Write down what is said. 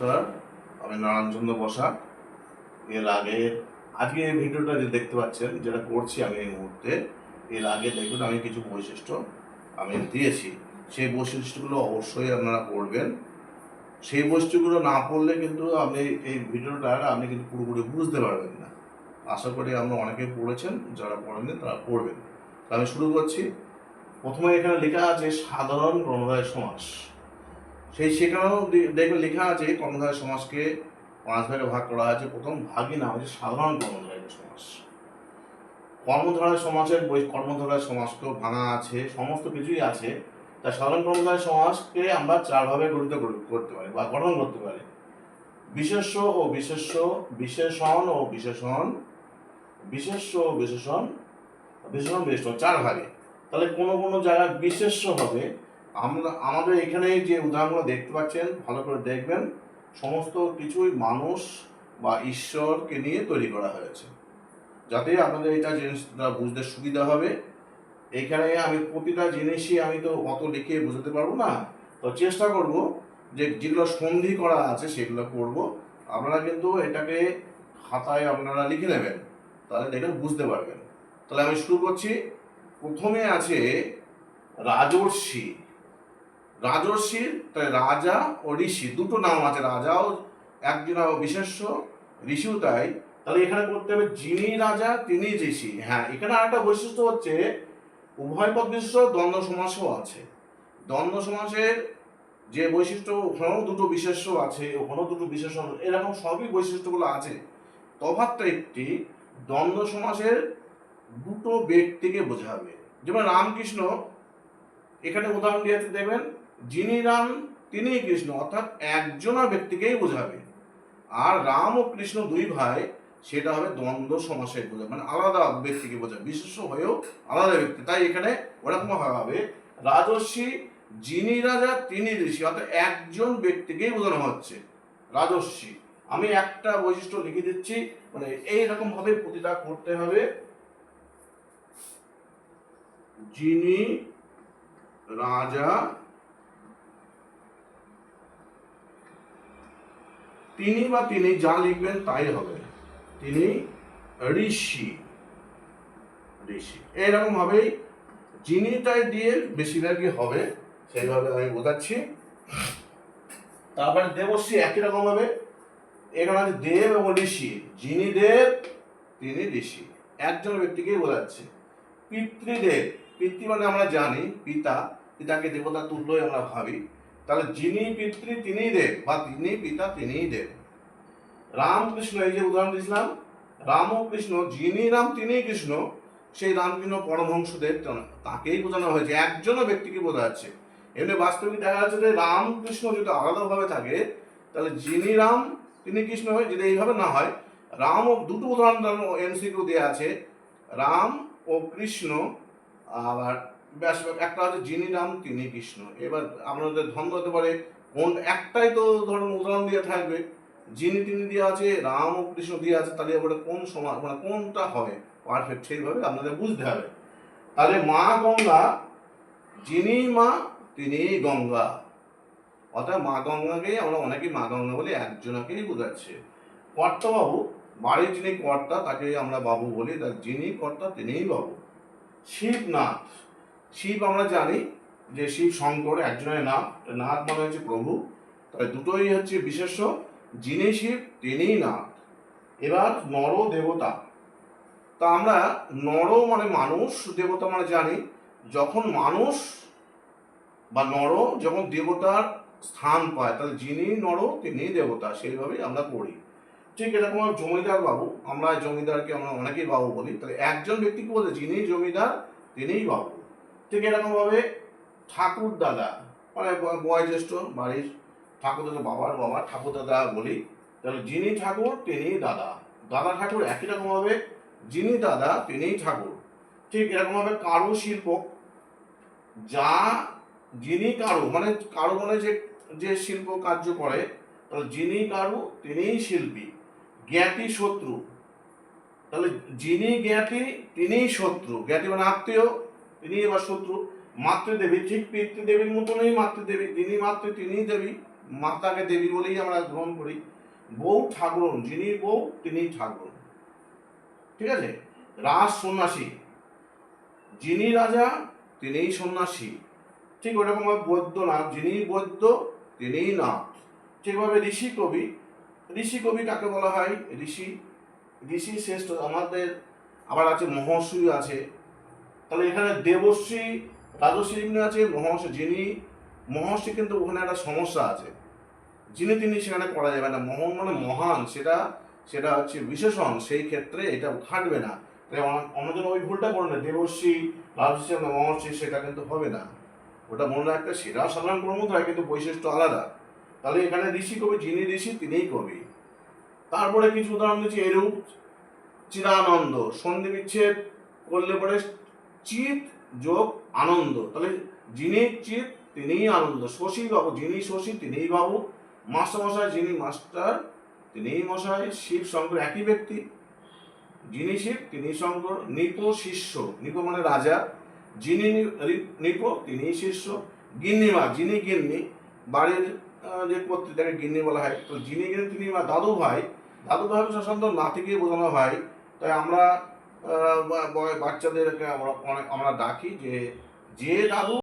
নমস্কার, আমি নারায়ণচন্দ্র বসাক এর আগে, আজকে এই ভিডিওটা যে দেখতে পাচ্ছেন, যেটা করছি আমি এই মুহূর্তে, এর আগে দেখবেন আমি কিছু বৈশিষ্ট্য আমি দিয়েছি। সেই বৈশিষ্ট্যগুলো অবশ্যই আপনারা পড়বেন। সেই বৈশিষ্ট্যগুলো না পড়লে কিন্তু আপনি এই ভিডিওটা আপনি কিন্তু পুরোপুরি বুঝতে পারবেন না। আশা করি আমরা অনেকে পড়েছেন, যারা পড়েননি তারা পড়বেন। তো আমি শুরু করছি। প্রথমে এখানে লেখা আছে, সাধারণ কর্মধারয় সমাস। সেই সেখানেও দেখবেন লেখা আছে কর্মধারয় সমাজকে পাঁচ ভাগে ভাগ করা আছে প্রথম ভাগই না হচ্ছে সাধারণ কর্মধারয় সমাজ। কর্মধারয় সমাজের বই কর্মধারয় সমাজকেও ভাঙা আছে, সমস্ত কিছুই আছে। তা সাধারণ কর্মধারয় সমাজকে আমরা চারভাবে গঠিত করতে পারি বা গঠন করতে পারি। বিশেষ্য ও বিশেষ্য, বিশেষণ ও বিশেষণ, বিশেষ্য ও বিশেষণ বিশেষণ বিশেষণ চার ভাগে। তাহলে কোনো কোনো জায়গায় বিশেষ্য হবে। আমরা, আমাদের এখানে যে উদাহরণগুলো দেখতে পাচ্ছেন, ভালো করে দেখবেন, সমস্ত কিছুই মানুষ বা ঈশ্বরকে নিয়ে তৈরি করা হয়েছে। যাতে আপনাদের এটা জিনিসটা বুঝতে সুবিধা হবে। এখানে আমি প্রতিটা জিনিসই আমি তো অত লিখে বোঝাতে পারব না। তো চেষ্টা করব যে যেগুলো সন্ধি করা আছে সেগুলো করব। আপনারা কিন্তু এটাকে খাতায় আপনারা লিখে নেবেন। তাহলে দেখে বুঝতে পারবেন। তাহলে আমি শুরু করছি। প্রথমে আছে রাজর্ষি। রাজর্ষি, তাই রাজা ও ঋষি, দুটো নাম আছে রাজাও একজন বিশেষ্য, ঋষিও তাই। তাহলে এখানে করতে হবে যিনি রাজা, তিনি ঋষি। হ্যাঁ এখানে আরেকটা বৈশিষ্ট্য হচ্ছে, উভয় পদ বিশিষ্ট দ্বন্দ্ব সমাসও আছে। দ্বন্দ্ব সমাসের যে বৈশিষ্ট্য, ওখানেও দুটো বিশেষ্য আছে, ওখানেও দুটো বিশেষণ এরকম সবই বৈশিষ্ট্যগুলো আছে। তফাৎটা একটি, দ্বন্দ্ব সমাসের দুটো ব্যক্তিকে বোঝাবে। যেমন রামকৃষ্ণ, এখানে উদাহরণ দিয়েছে দেখবেন যিনি রাম তিনি কৃষ্ণ। অর্থাৎ একজনা ব্যক্তিকেই বোঝাবে। আর রাম ও কৃষ্ণ দুই ভাই, সেটা হবে দ্বন্দ্ব সমাসের বোঝাবে মানে আলাদা ব্যক্তিকে বোঝাবে বিশেষ হয়েও আলাদা ব্যক্তি। তাই এখানে ওরকম হবে রাজর্ষি, যিনি রাজা, তিনি ঋষি, অর্থাৎ একজন ব্যক্তিকেই বোঝানো হচ্ছে, রাজর্ষি। আমি একটা বৈশিষ্ট্য লিখে দিচ্ছি মানে এইরকম ভাবে প্রতিটা করতে হবে। যিনি রাজা তিনি বা তিনি যা লিখবেন তাই হবে। তিনি ঋষি। ঋষি। এইরকম ভাবেই যিনিটাই দিয়ে বেশিরভাগই হবে, সেইভাবে আমি বোঝাচ্ছি। তারপরে দেবশ্রী একই রকম ভাবে এখানে দেব এবং ঋষি। যিনি দেব, তিনি ঋষি। একজন ব্যক্তিকেই বোঝাচ্ছে। পিতৃদেব। পিতৃ মানে আমরা জানি, পিতা। পিতাকে দেবতা তুল্যই আমরা ভাবি। তাহলে যিনি পিতৃ তিনি দেব, বা তিনি পিতা তিনিই দেব। রামকৃষ্ণ, এই যে উদাহরণ দিয়েছিলাম রাম ও কৃষ্ণ যিনি রাম তিনি কৃষ্ণ, সেই রামকৃষ্ণ পরমহংসদেব তাকেই বোঝানো হয়েছে, একজনও ব্যক্তিকে বোঝা যাচ্ছে। এমনি বাস্তবিক দেখা যাচ্ছে যে রামকৃষ্ণ যদি আলাদাভাবে থাকে, তাহলে যিনি রাম, তিনি কৃষ্ণ হয়, যদি এইভাবে না হয়, রাম ও দুটো উদাহরণ এমসিকিউ দেওয়া আছে। রাম ও কৃষ্ণ, আবার ব্যাস, একটা হচ্ছে যিনি রাম তিনি কৃষ্ণ এবার আপনাদের ধন্দ হতে পারে, কোন একটাই তো ধরুন উদাহরণ দিয়ে থাকবে, যিনি তিনি দিয়ে আছে, রাম ও কৃষ্ণ দিয়ে আছে, তাহলে এবারে কোন সমাজ মানে কোনটা হবে? পারফেক্ট সেইভাবে আপনাদের বুঝতে হবে। তাহলে মা গঙ্গা, যিনি মা, তিনি গঙ্গা। অর্থাৎ মা গঙ্গাকেই আমরা অনেকেই মা গঙ্গা বলি একজনকেই বোঝাচ্ছে। কর্তাবাবু, বাড়ির যিনি কর্তা, তাকে আমরা বাবু বলি, তার যিনি কর্তা, তিনিই বাবু। শিবনাথ। শিব আমরা জানি যে শিব শঙ্কর একজনের নাম নাথ মানে হচ্ছে প্রভু। তাই দুটোই হচ্ছে বিশেষ্য, যিনি শিব, তিনিই নাথ। এবার নর দেবতা। তা আমরা নর মানে মানুষ, দেবতা মানে জানি। যখন মানুষ বা নর যখন দেবতার স্থান পায়, তাহলে যিনি নর, তিনি দেবতা, সেইভাবেই আমরা পড়ি। ঠিক এরকম জমিদার বাবু, আমরা জমিদারকে আমরা অনেকেই বাবু বলি। তাহলে একজন ব্যক্তিকে বলতে যিনি জমিদার, তিনিই বাবু। ঠিক এরকম ভাবে ঠাকুর দাদা মানে বয়োজ্যেষ্ঠ বাড়ির ঠাকুর দাদা বাবার বাবা ঠাকুর দাদা বলি, তাহলে যিনি ঠাকুর তিনিই দাদা। দাদা ঠাকুর একই রকম ভাবে যিনি দাদা তিনিই ঠাকুর। ঠিক এরকম ভাবে কারু শিল্প, যা যিনি কারু মানে কারু মানে যে যে শিল্প কার্য করে, তাহলে যিনি কারু তিনিই শিল্পী। জ্ঞাতি শত্রু, তাহলে যিনি জ্ঞাতি তিনিই শত্রু। জ্ঞাতি মানে আত্মীয় তিনি এবার শত্রু। মাতৃদেবী, ঠিক পিতৃদেবীর মতনই মাতৃদেবী। তিনি মাতৃ, তিনিই দেবী। মাতাকে দেবী বলেই আমরা গ্রহণ করি। বউ ঠাকুরন, যিনি বউ তিনি ঠাকুর ঠিক আছে? রাজ সন্ন্যাসী। যিনি রাজা, তিনিই সন্ন্যাসী। ঠিক ওরকম বৈদ্যনাথ, যিনি বৈদ্য, তিনিই নাথ। ঠিকভাবে ঋষি কবি। ঋষি কবি কাকে বলা হয়? ঋষি। ঋষি শ্রেষ্ঠ। আমাদের আবার আছে মহর্ষি আছে। তাহলে এখানে দেবশ্রী, রাজশ্রী এমনি আছে মহর্ষি যিনি মহর্ষি কিন্তু ওখানে একটা সমস্যা আছে। যিনি তিনি সেখানে করা যাবে না। মহন মানে মহান, সেটা সেটা হচ্ছে বিশেষণ, সেই ক্ষেত্রে এটা খাটবে না। অন্যজন ওই ভুলটা করে না। দেবশ্রী, রাজশ্রী মহর্ষি সেটা কিন্তু হবে না। ওটা মনে রাখতে সেটা সাধারণ কর্মধারা কিন্তু বৈশিষ্ট্য আলাদা। তাহলে এখানে ঋষি কবি, যিনি ঋষি, তিনিই কবি। তারপরে কিছু উদাহরণ দিচ্ছি, এরূপ চিরানন্দ সন্ধি বিচ্ছেদ করলে পরে চিত যোগ আনন্দ। তাহলে যিনি চিত, তিনিই আনন্দ। শশী বাবু, যিনি শশী, তিনিই বাবু। মাস্টার মশাই, যিনি মাস্টার, তিনিই মশাই, শিব শঙ্কর একই ব্যক্তি। যিনি শিব তিনি শঙ্কর। নিপ শিষ্য, নিপ মানে রাজা। যিনি নিপ, তিনিই শিষ্য। গিন্নিমা, যিনি গিন্নি, বাড়ির যে কর্তৃ তাকে গিন্নি বলা হয়, তো যিনি গিন্নি তিনি দাদু ভাই দাদু ভাই সাধারণত নাতিকে বোঝানো হয়। তাই আমরা বাচ্চাদেরকে আমরা অনেক আমরা ডাকি যে যে দাদু